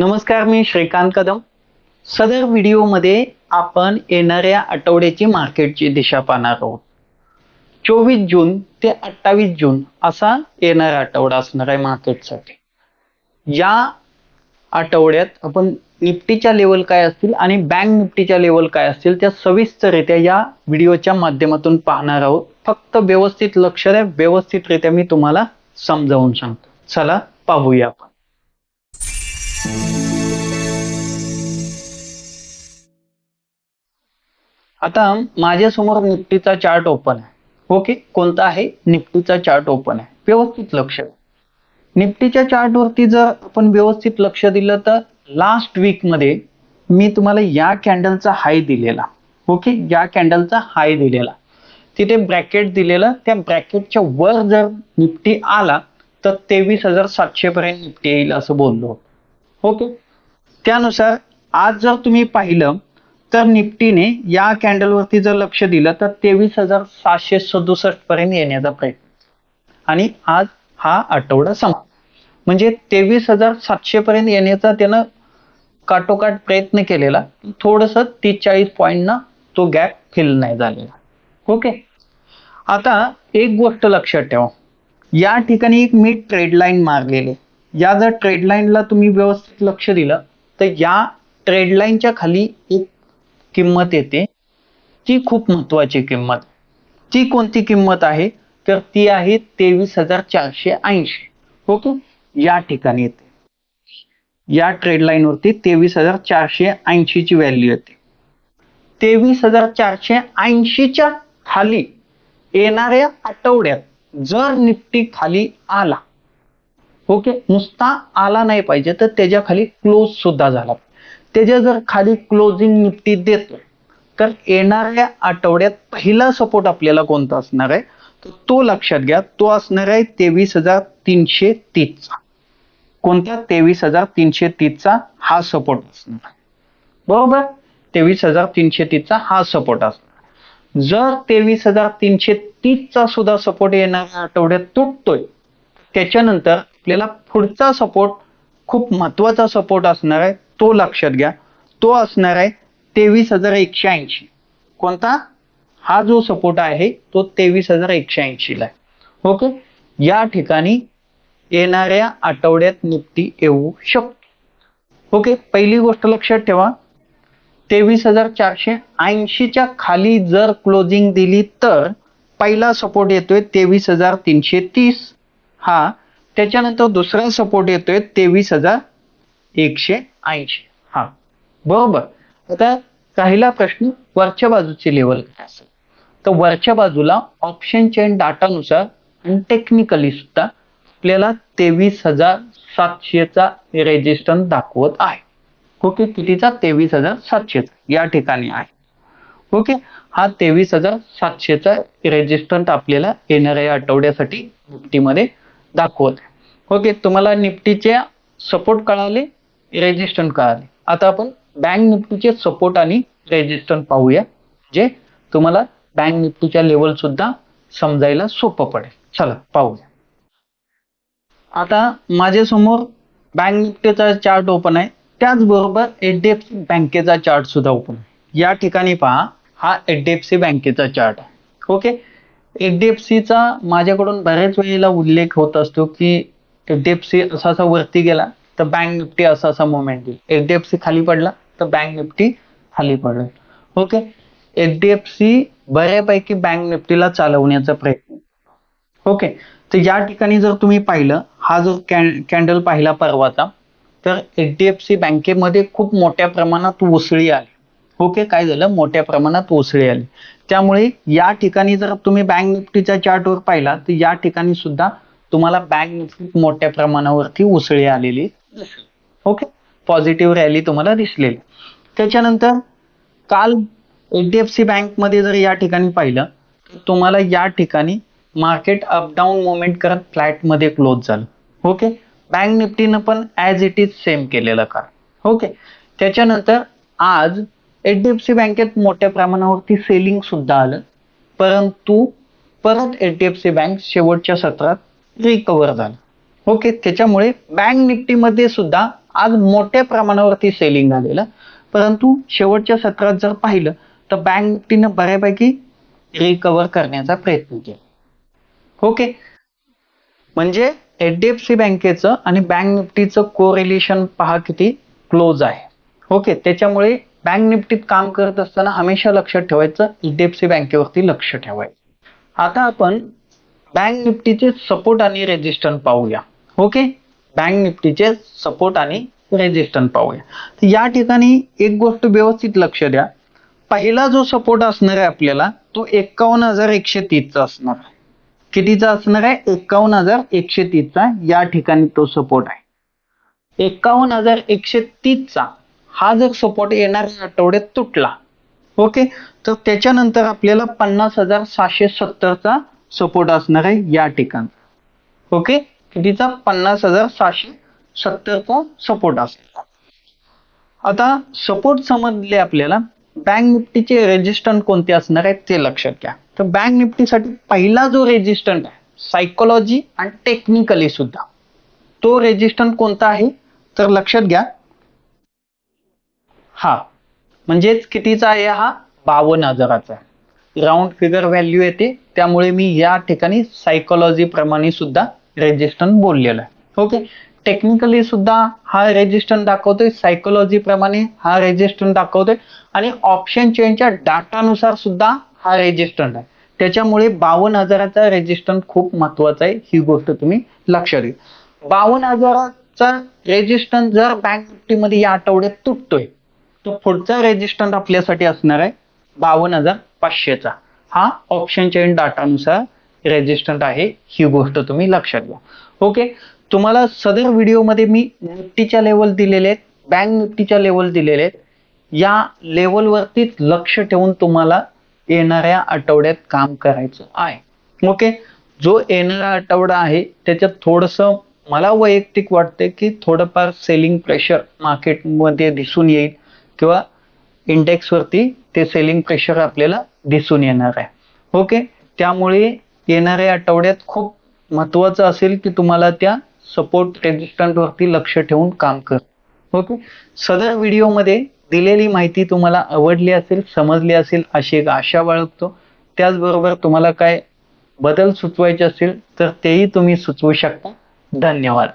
नमस्कार मी श्रीकांत कदम. सदर व्हिडिओमध्ये आपण येणाऱ्या आठवड्याची मार्केटची दिशा पाहणार आहोत. चोवीस जून ते अठ्ठावीस जून असा येणारा आठवडा असणार आहे मार्केटसाठी. या आठवड्यात आपण निफ्टीच्या लेवल काय असतील आणि बँक निफ्टीच्या लेवल काय असतील त्या सविस्तररित्या या व्हिडिओच्या माध्यमातून पाहणार आहोत. फक्त व्यवस्थित लक्ष द्या व्यवस्थितरित्या मी तुम्हाला समजावून सांगतो. चला पाहूया आपण. आता माझ्यासमोर निफ्टीचा चार्ट ओपन आहे. हो ओके कोणता आहे? निफ्टीचा चार्ट ओपन आहे. व्यवस्थित लक्ष निफ्टीच्या चार्टवरती जर आपण व्यवस्थित लक्ष दिलं तर लास्ट वीकमध्ये मी तुम्हाला या कॅन्डलचा हाय दिलेला. हो ओके या कॅन्डलचा हाय दिलेला. तिथे ब्रॅकेट दिलेलं. त्या ब्रॅकेटच्या वर जर निफ्टी आला तर तेवीस हजार सातशे पर्यंत निफ्टी येईल असं बोललो ओके. त्यानुसार आज जर तुम्ही पाहिलं तर निफ्टीने या कॅन्डलवरती जर लक्ष दिलं तर तेवीस हजार सातशे सदुसष्ट पर्यंत येण्याचा प्रयत्न. आणि आज हा आठवडा संपला. म्हणजे तेवीस हजार सातशे पर्यंत येण्याचा त्यानं काटोकाट प्रयत्न केलेला. थोडस तीस चाळीस पॉईंटनं तो गॅप फिल नाही झालेला. ओके. आता एक गोष्ट लक्षात ठेवा. या ठिकाणी एक मी ट्रेड लाईन मारलेली. आहे. या जर ट्रेडलाईनला तुम्ही व्यवस्थित लक्ष दिलं तर या ट्रेडलाईनच्या खाली एक किंमत येते. ती खूप महत्वाची किंमत. ती कोणती किंमत आहे? तर ती आहे तेवीस हजार चारशे ऐंशी. ओके? या ठिकाणी येते. या ट्रेड लाईन वरती तेवीस हजार चारशे ऐंशी ची व्हॅल्यू येते. तेवीस हजार चारशे ऐंशीच्या खाली येणाऱ्या आठवड्यात जर निफ्टी खाली आला ओके? नुसता आला नाही पाहिजे तर त्याच्याखाली क्लोज सुद्धा झाला त्याच्या जर खाली क्लोजिंग निफ्टी देतो तर येणाऱ्या आठवड्यात पहिला सपोर्ट आपल्याला कोणता असणार आहे? तर तो लक्षात घ्या तो असणार आहे तेवीस हजार तीनशे तीसचा. कोणत्या? तेवीस हजार तीनशे तीसचा हा सपोर्ट असणार बरोबर? तेवीस हजार तीनशे तीसचा हा सपोर्ट असणार जर तेवीस हजार तीनशे तीसचा सुद्धा सपोर्ट येणाऱ्या आठवड्यात तुटतोय त्याच्यानंतर आपल्याला पुढचा सपोर्ट खूप महत्त्वाचा सपोर्ट असणार आहे तो लक्षात घ्या. तो असणार आहे तेवीस हजार एकशे ऐंशी. कोणता? हा जो सपोर्ट आहे तो तेवीस हजार एकशे ऐंशीला आहे. ओके या ठिकाणी येणाऱ्या आठवड्यात निफ्टी येऊ शकतो. ओके पहिली गोष्ट लक्षात ठेवा. तेवीस हजार चारशे ऐंशीच्या खाली जर क्लोजिंग दिली तर पहिला सपोर्ट येतोय तेवीस हजार तीनशे तीस. हा त्याच्यानंतर दुसरा सपोर्ट येतोय तेवीस हजार एकशे ऐंशी. हा. बरोबर. आता राहिला प्रश्न वरच्या बाजूची लेवल काय असेल तर वरच्या बाजूला ऑप्शन चेन डाटानुसार आणि टेक्निकली सुद्धा आपल्याला तेवीस हजार सातशेचा रेजिस्टन्स दाखवत आहे. ओके कितीचा? तेवीस हजार सातशेचा. या ठिकाणी आहे. ओके हा तेवीस हजार सातशेचा रेजिस्टन्स आपल्याला येणाऱ्या आठवड्यासाठी निफ्टीमध्ये दाखवत आहे. हो ओके तुम्हाला निफ्टीचे सपोर्ट कळाले रेजिस्टन्स कळाले. आता आपण बँक निफ्टीचे सपोर्ट आणि रेजिस्टन्स पाहूया जे तुम्हाला बँक निफ्टीच्या लेवल सुद्धा समजायला सोपं पडेल. चला पाहूया. आता माझ्यासमोर बँक निफ्टीचा चार्ट ओपन आहे. त्याचबरोबर एच डी एफ सी बँकेचा चार्ट सुद्धा ओपन आहे. या ठिकाणी पहा हा एच डी एफ सी बँकेचा चार्ट आहे. ओके एच डी एफ सीचा माझ्याकडून बऱ्याच वेळेला उल्लेख होत असतो की एच डी एफ सी असा असा वरती गेला तर बँक निफ्टी असा असा मुवमेंट येईल. एच डी एफ सी खाली पडला तर बँक निफ्टी खाली पडेल. Okay H D F C बऱ्यापैकी बँक निफ्टीला चालवण्याचा प्रयत्न. ओके तर या ठिकाणी जर तुम्ही पाहिलं हा जो कॅन्डल पाहिला परवाचा तर एच डी एफ सी बँकेमध्ये खूप मोठ्या प्रमाणात उसळी आली. ओके काय झालं? मोठ्या प्रमाणात उसळी आली. त्यामुळे या ठिकाणी जर तुम्ही बँक निफ्टीच्या चार्टवर पाहिला तर या ठिकाणी सुद्धा तुम्हाला बँक मोठ्या प्रमाणावरती उसळी आलेली. ओके पॉझिटिव्ह रॅली तुम्हाला दिसलेली. त्याच्यानंतर काल एच डी एफ सी बँकमध्ये जर या ठिकाणी पाहिलं तर तुम्हाला या ठिकाणी मार्केट अप डाऊन मुवमेंट करत फ्लॅटमध्ये क्लोज झालं. ओके बँक निफ्टीनं पण ऍज इट इज सेम केलेलं का ओके त्याच्यानंतर आज एच डी एफ सी बँकेत मोठ्या प्रमाणावरती सेलिंग सुद्धा आलं. परंतु परत H D F C bank शेवटच्या सत्रात रिकवर झालं. ओके त्याच्यामुळे बँक निफ्टीमध्ये सुद्धा आज मोठ्या प्रमाणावरती सेलिंग आलेलं परंतु शेवटच्या सत्रात जर पाहिलं तर बँक निफ्टीनं बऱ्यापैकी रिकवर करण्याचा प्रयत्न केला. ओके म्हणजे एच डी एफ सी बँकेचं आणि बँक निफ्टीचं कोरिलेशन पहा किती क्लोज आहे. ओके त्याच्यामुळे बँक निफ्टीत काम करत असताना हमेशा लक्षात ठेवायचं एच डी एफ सी बँकेवरती लक्ष ठेवायचं. आता आपण बँक निफ्टीचे सपोर्ट आणि रेजिस्टन्स पाहूया. ओके बँक निफ्टीचे सपोर्ट आणि रेजिस्टन्स पाहूया. तर या ठिकाणी एक गोष्ट व्यवस्थित लक्ष द्या. पहिला जो सपोर्ट असणार आहे आपल्याला तो एकावन्न हजार एकशे तीसचा असणार आहे. कितीचा असणार आहे? एकावन्न हजार एकशे तीसचा या ठिकाणी तो सपोर्ट आहे. एकावन्न हजार एकशे तीसचा हा जर सपोर्ट येणाऱ्या आठवड्यात तुटला ओके तर त्याच्यानंतर आपल्याला पन्नास हजार सहाशे सत्तरचा सपोर्ट असणार आहे या ठिकाणी. ओके कितीचा? पन्नास हजार सहाशे सत्तरचा सपोर्ट असणार. आता सपोर्ट समजले आपल्याला बँक निफ्टीचे रेजिस्टंट कोणते असणार आहेत ते लक्षात घ्या. तर बँक निफ्टीसाठी पहिला जो रेजिस्टंट आहे सायकोलॉजी आणि टेक्निकली सुद्धा तो रेजिस्टंट कोणता आहे? तर लक्षात घ्या. हा. म्हणजेच कितीचा आहे हा? बावन्न हजाराचा आहे. राऊंड फिगर व्हॅल्यू येते. त्यामुळे मी या ठिकाणी सायकोलॉजी प्रमाणे सुद्धा रेजिस्टंट बोललेला आहे. ओके टेक्निकली सुद्धा हा रेजिस्टंट दाखवतोय. सायकोलॉजी प्रमाणे हा रेजिस्टंट दाखवतोय. आणि ऑप्शन चेनच्या डाटानुसार सुद्धा हा रेजिस्टंट आहे. त्याच्यामुळे बावन्न हजाराचा रेजिस्टंट खूप महत्त्वाचा आहे. ही गोष्ट तुम्ही लक्षात घ्या. बावन्न हजाराचा रेजिस्टंट जर बँक निफ्टीमध्ये या आठवड्यात तुटतोय तर पुढचा रेजिस्टंट आपल्यासाठी असणार आहे बावन्न हजार पाचशेचा. हा ऑप्शन चेन डाटानुसार रेजिस्टंट आहे. ही गोष्ट तुम्ही लक्षात घ्या. ओके तुम्हाला सदर व्हिडिओमध्ये मी निफ्टीच्या लेवल दिलेले आहेत बँक निफ्टीच्या लेवल दिलेले आहेत. या लेवलवरतीच लक्ष ठेवून तुम्हाला येणाऱ्या आठवड्यात काम करायचं आहे. ओके जो येणारा आठवडा आहे त्याच्यात थोडंसं मला वैयक्तिक वाटते की थोडंफार सेलिंग प्रेशर मार्केटमध्ये दिसून येईल किंवा इंडेक्सवरती ते सेलिंग प्रेशर आपल्याला दिसून येणार आहे. ओके त्यामुळे येणाऱ्या आठवड्यात खूप महत्वाचं असेल की तुम्हाला त्या सपोर्ट रेजिस्टंटवरती लक्ष ठेवून काम कर. ओके सदर व्हिडिओमध्ये दिलेली माहिती तुम्हाला आवडली असेल समजली असेल अशी एक आशा बाळगतो. त्याचबरोबर तुम्हाला काय बदल सुचवायचे असेल तर तेही तुम्ही सुचवू शकता. धन्यवाद.